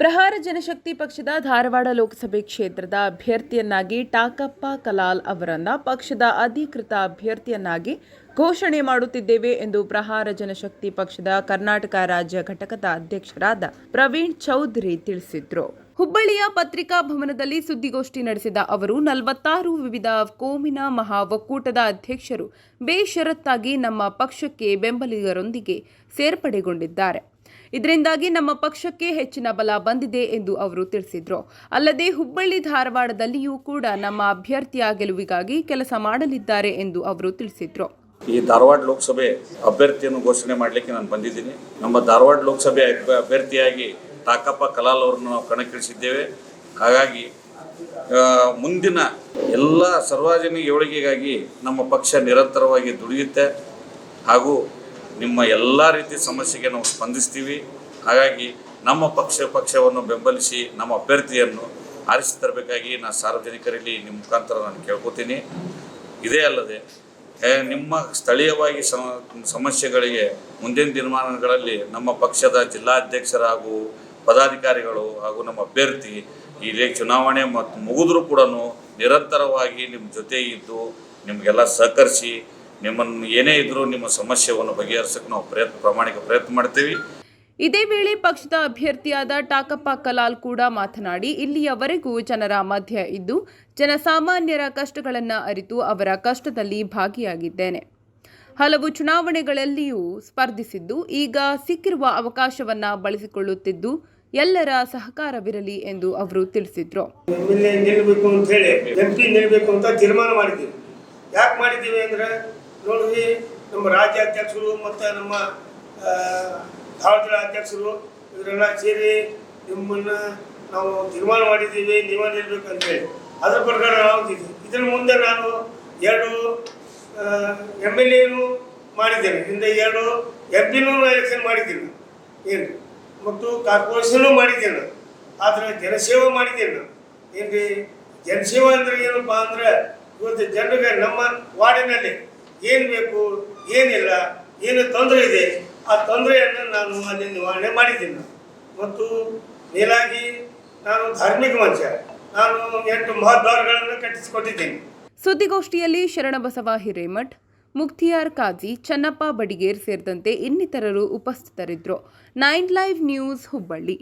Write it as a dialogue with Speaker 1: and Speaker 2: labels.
Speaker 1: ಪ್ರಹಾರ ಜನಶಕ್ತಿ ಪಕ್ಷದ ಧಾರವಾಡ ಲೋಕಸಭೆ ಕ್ಷೇತ್ರದ ಅಭ್ಯರ್ಥಿಯನ್ನಾಗಿ ಟಾಕಪ್ಪ ಕಲಾಲ್ ಅವರನ್ನ ಪಕ್ಷದ ಅಧಿಕೃತ ಅಭ್ಯರ್ಥಿಯನ್ನಾಗಿ ಘೋಷಣೆ ಮಾಡುತ್ತಿದ್ದೇವೆ ಎಂದು ಪ್ರಹಾರ ಜನಶಕ್ತಿ ಪಕ್ಷದ ಕರ್ನಾಟಕ ರಾಜ್ಯ ಘಟಕದ ಅಧ್ಯಕ್ಷರಾದ ಪ್ರವೀಣ್ ಚೌಧರಿ ತಿಳಿಸಿದ್ರು. ಹುಬ್ಬಳ್ಳಿಯ ಪತ್ರಿಕಾ ಭವನದಲ್ಲಿ ಸುದ್ದಿಗೋಷ್ಠಿ ನಡೆಸಿದ ಅವರು, ನಲವತ್ತಾರು ವಿವಿಧ ಕೋಮಿನ ಮಹಾ ಒಕ್ಕೂಟದ ಅಧ್ಯಕ್ಷರು ಬೇಷರತ್ತಾಗಿ ನಮ್ಮ ಪಕ್ಷಕ್ಕೆ ಬೆಂಬಲಿಗರೊಂದಿಗೆ ಸೇರ್ಪಡೆಗೊಂಡಿದ್ದಾರೆ. ಇದರಿಂದಾಗಿ ನಮ್ಮ ಪಕ್ಷಕ್ಕೆ ಹೆಚ್ಚಿನ ಬಲ ಬಂದಿದೆ ಎಂದು ಅವರು ತಿಳಿಸಿದರು. ಅಲ್ಲದೆ ಹುಬ್ಬಳ್ಳಿ ಧಾರವಾಡದಲ್ಲಿಯೂ ಕೂಡ ನಮ್ಮ ಅಭ್ಯರ್ಥಿಯ ಗೆಲುವಿಗಾಗಿ ಕೆಲಸ ಮಾಡಲಿದ್ದಾರೆ ಎಂದು ಅವರು ತಿಳಿಸಿದರು.
Speaker 2: ಈ ಧಾರವಾಡ ಲೋಕಸಭೆ ಅಭ್ಯರ್ಥಿಯನ್ನು ಘೋಷಣೆ ಮಾಡಲಿಕ್ಕೆ ನಾನು ಬಂದಿದ್ದೀನಿ. ನಮ್ಮ ಧಾರವಾಡ ಲೋಕಸಭೆ ಅಭ್ಯರ್ಥಿಯಾಗಿ ತಾಕಪ್ಪ ಕಲಾಲ್ ಅವರನ್ನು ನಾವು ಕಣಕ್ಕಿಳಿಸಿದ್ದೇವೆ. ಹಾಗಾಗಿ ಮುಂದಿನ ಎಲ್ಲ ಸಾರ್ವಜನಿಕ ಏಳಿಗೆಗಾಗಿ ನಮ್ಮ ಪಕ್ಷ ನಿರಂತರವಾಗಿ ದುಡಿಯುತ್ತೆ. ಹಾಗೂ ನಿಮ್ಮ ಎಲ್ಲ ರೀತಿ ಸಮಸ್ಯೆಗೆ ನಾವು ಸ್ಪಂದಿಸ್ತೀವಿ. ಹಾಗಾಗಿ ನಮ್ಮ ಪಕ್ಷ ಪಕ್ಷವನ್ನು ಬೆಂಬಲಿಸಿ ನಮ್ಮ ಅಭ್ಯರ್ಥಿಯನ್ನು ಆರಿಸಿ ತರಬೇಕಾಗಿ ನಾನು ಸಾರ್ವಜನಿಕರಲ್ಲಿ ನಿಮ್ಮ ಮುಖಾಂತರ ನಾನು ಕೇಳ್ಕೊತೀನಿ. ಇದೇ ಅಲ್ಲದೆ ನಿಮ್ಮ ಸ್ಥಳೀಯವಾಗಿ ಸಮ ಸಮಸ್ಯೆಗಳಿಗೆ ಮುಂದಿನ ದಿನಮಾನಗಳಲ್ಲಿ ನಮ್ಮ ಪಕ್ಷದ ಜಿಲ್ಲಾಧ್ಯಕ್ಷರ ಹಾಗೂ ಪದಾಧಿಕಾರಿಗಳು ಹಾಗೂ ನಮ್ಮ ಅಭ್ಯರ್ಥಿ ಇಲ್ಲಿ ಚುನಾವಣೆ ಮತ್ತು ಮುಗಿದ್ರೂ ಕೂಡ ನಿರಂತರವಾಗಿ ನಿಮ್ಮ ಜೊತೆ ಇದ್ದು ನಿಮಗೆಲ್ಲ ಸಹಕರಿಸಿ ನಿಮ್ಮನ್ನು ಏನೇ ಇದ್ರೂ ನಿಮ್ಮ ಸಮಸ್ಯೆಯನ್ನು ಬಗೆಹರಿಸಕ್ಕೆ ನಾವು ಪ್ರಯತ್ನ ಪ್ರಾಮಾಣಿಕ ಪ್ರಯತ್ನ ಮಾಡ್ತೀವಿ.
Speaker 1: ಇದೇ ವೇಳೆ ಪಕ್ಷದ ಅಭ್ಯರ್ಥಿಯಾದ ಟಾಕಪ್ಪ ಕಲಾಲ್ ಕೂಡ ಮಾತನಾಡಿ ಇಲ್ಲಿಯವರೆಗೂ ಜನರ ಮಧ್ಯ ಇದ್ದು ಜನಸಾಮಾನ್ಯರ ಕಷ್ಟಗಳನ್ನು ಅರಿತು ಅವರ ಕಷ್ಟದಲ್ಲಿ ಭಾಗಿಯಾಗಿದ್ದೇನೆ. ಹಲವು ಚುನಾವಣೆಗಳಲ್ಲಿಯೂ ಸ್ಪರ್ಧಿಸಿದ್ದು ಈಗ ಸಿಕ್ಕಿರುವ ಅವಕಾಶವನ್ನ ಬಳಸಿಕೊಳ್ಳುತ್ತಿದ್ದು ಎಲ್ಲರ ಸಹಕಾರವಿರಲಿ ಎಂದು ಅವರು ತಿಳಿಸಿದ್ರು.
Speaker 3: ಎಂ ನಿಲ್ಲಬೇಕು ಅಂತ ಹೇಳಿ ಎಂ ನಿಲ್ಲಬೇಕು ಅಂತ ತೀರ್ಮಾನ ಮಾಡಿದ್ದೀವಿ. ಯಾಕೆ ಮಾಡಿದ್ದೀವಿ ಅಂದ್ರೆ ನಮ್ಮ ನಮ್ಮ ರಾಜ್ಯಾಧ್ಯಕ್ಷರು ಮತ್ತು ನಮ್ಮ ಧಾರವಾಡ ಅಧ್ಯಕ್ಷರು ಇವರೆಲ್ಲ ಸೇರಿ ನಿಮ್ಮನ್ನು ನಾವು ತೀರ್ಮಾನ ಮಾಡಿದ್ದೀವಿ, ನೀವೇ ನಿಲ್ಬೇಕಂತೇಳಿ. ಅದ್ರ ಪ್ರಕಾರ ಇದ್ದೀವಿ ಇದ್ರ ಮುಂದೆ ನಾನು ಎರಡು ಎಂ ಎಲ್ ಎನು ಮಾಡಿದ್ದೇನೆ. ಹಿಂದೆ ಎರಡು ಎಂ ಪಿನೂ ಎಲೆಕ್ಷನ್ ಮಾಡಿದ್ದೇನೆ. ಏನು ಮತ್ತು ಕಾರ್ಪೊರೇಷನ್ನು ಮಾಡಿದ್ದೇನೆ. ಆದರೆ ಜನಸೇವೆ ಮಾಡಿದ್ದೇನೆ. ಏನು ರೀ ಜನಸೇವೆ ಅಂದರೆ ಏನಪ್ಪ ಅಂದ್ರೆ ಇವತ್ತು ಜನರಿಗೆ ನಮ್ಮ ವಾರ್ಡಿನಲ್ಲಿ ಏನು ಬೇಕು, ಏನಿಲ್ಲ, ಏನು ತೊಂದರೆ ಇದೆ, ಆ ತೊಂದರೆಯನ್ನು ನಾನು ಅಲ್ಲಿ ನಿವಾರಣೆ ಮಾಡಿದ್ದೀನಿ. ಮತ್ತು ಮೇಲಾಗಿ ನಾನು ಧಾರ್ಮಿಕ ಮನುಷ್ಯ ನಾನು ಎಂಟು ಮಹದ್ವಾರಗಳನ್ನು ಕಟ್ಟಿಸಿಕೊಟ್ಟಿದ್ದೀನಿ
Speaker 1: ಸುದ್ದಿಗೋಷ್ಠಿಯಲ್ಲಿ ಶರಣಬಸವ ಹಿರೇಮಠ್, ಮುಕ್ತಿಯಾರ್ ಕಾಜಿ, ಚನ್ನಪ್ಪ ಬಡಿಗೇರ್ ಸೇರಿದಂತೆ ಇನ್ನಿತರರು ಉಪಸ್ಥಿತರಿದ್ದರು. Nine live news Hubballi.